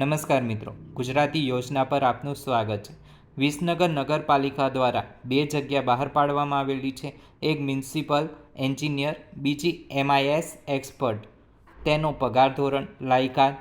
નમસ્કાર મિત્રો, ગુજરાતી યોજના પર આપનું સ્વાગત છે. વિસનગર નગરપાલિકા દ્વારા બે જગ્યા બહાર પાડવામાં આવેલી છે. એક મ્યુનિસિપલ એન્જિનિયર, બીજી એમઆઈએસ એક્સપર્ટ. તેનો પગાર ધોરણ, લાયકાત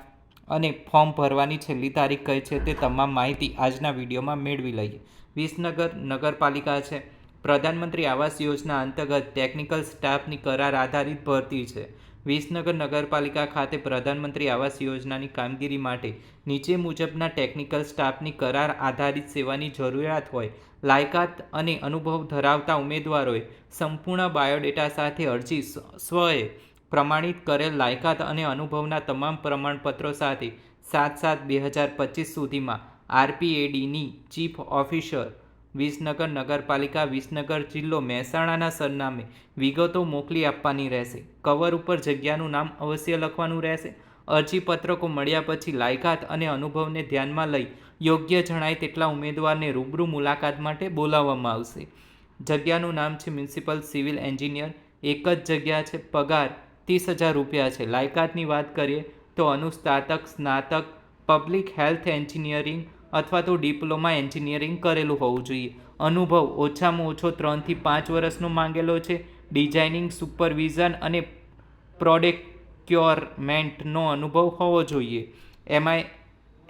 અને ફોર્મ ભરવાની છેલ્લી તારીખ કઈ છે તે તમામ માહિતી આજના વિડીયોમાં મેળવી લઈએ. વિસનગર નગરપાલિકા છે. પ્રધાનમંત્રી આવાસ યોજના અંતર્ગત ટેકનિકલ સ્ટાફની કરાર આધારિત ભરતી છે. વિસનગર નગરપાલિકા ખાતે પ્રધાનમંત્રી આવાસ યોજનાની કામગીરી માટે નીચે મુજબના ટેકનિકલ સ્ટાફની કરાર આધારિત સેવાની જરૂરિયાત હોય, લાયકાત અને અનુભવ ધરાવતા ઉમેદવારોએ સંપૂર્ણ બાયોડેટા સાથે અરજી સ્વ- સ્વએ પ્રમાણિત કરેલ લાયકાત અને અનુભવના તમામ પ્રમાણપત્રો સાથે સાત સાત બે હજાર પચીસ સુધીમાં આરપીએડીની ચીફ ઓફિસર વિસનગર નગરપાલિકા વિસનગર જિલ્લો મહેસાણાના સરનામે વિગતો મોકલી આપવાની રહેશે. કવર ઉપર જગ્યાનું નામ અવશ્ય લખવાનું રહેશે. અરજીપત્રકો મળ્યા પછી લાયકાત અને અનુભવને ધ્યાનમાં લઈ યોગ્ય જણાય તેટલા ઉમેદવારને રૂબરૂ મુલાકાત માટે બોલાવવામાં આવશે. જગ્યાનું નામ છે મ્યુનિસિપલ સિવિલ એન્જિનિયર. એક જ જગ્યા છે પગાર ત્રીસ હજાર રૂપિયા છે. લાયકાતની વાત કરીએ તો અનુસ્નાતક, સ્નાતક, પબ્લિક હેલ્થ એન્જિનિયરિંગ અથવા તો ડિપ્લોમા એન્જિનિયરિંગ કરેલું હોવું જોઈએ. અનુભવ ઓછામાં ઓછો ત્રણથી પાંચ વર્ષનો માંગેલો છે. ડિઝાઇનિંગ, સુપરવિઝન અને પ્રોડેક્યોરમેન્ટનો અનુભવ હોવો જોઈએ. એમઆઈ,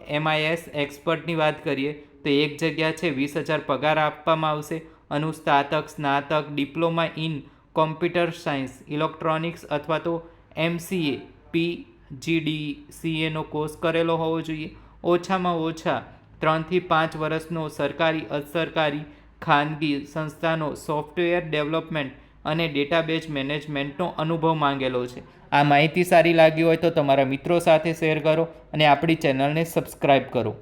એમઆઈએસ એક્સપર્ટની વાત કરીએ, તો એક જગ્યા છે, વીસ હજાર પગાર આપવામાં આવશે. અનુસ્નાતક સ્નાતક, diploma in computer science, electronics અથવા તો એમસીએ, પીજીડીસીએનો કોર્સ કરેલો હોવો જોઈએ. ઓછામાં ઓછા ત્રણથી પાંચ વર્ષનો સરકારી અસરકારી ખાનગી સંસ્થાનો સોફ્ટવેર ડેવલપમેન્ટ અને ડેટાબેઝ મેનેજમેન્ટનો અનુભવ માંગેલો છે. આ માહિતી સારી લાગી હોય તો તમારા મિત્રો સાથે શેર કરો અને આપણી ચેનલને સબસ્ક્રાઈબ કરો.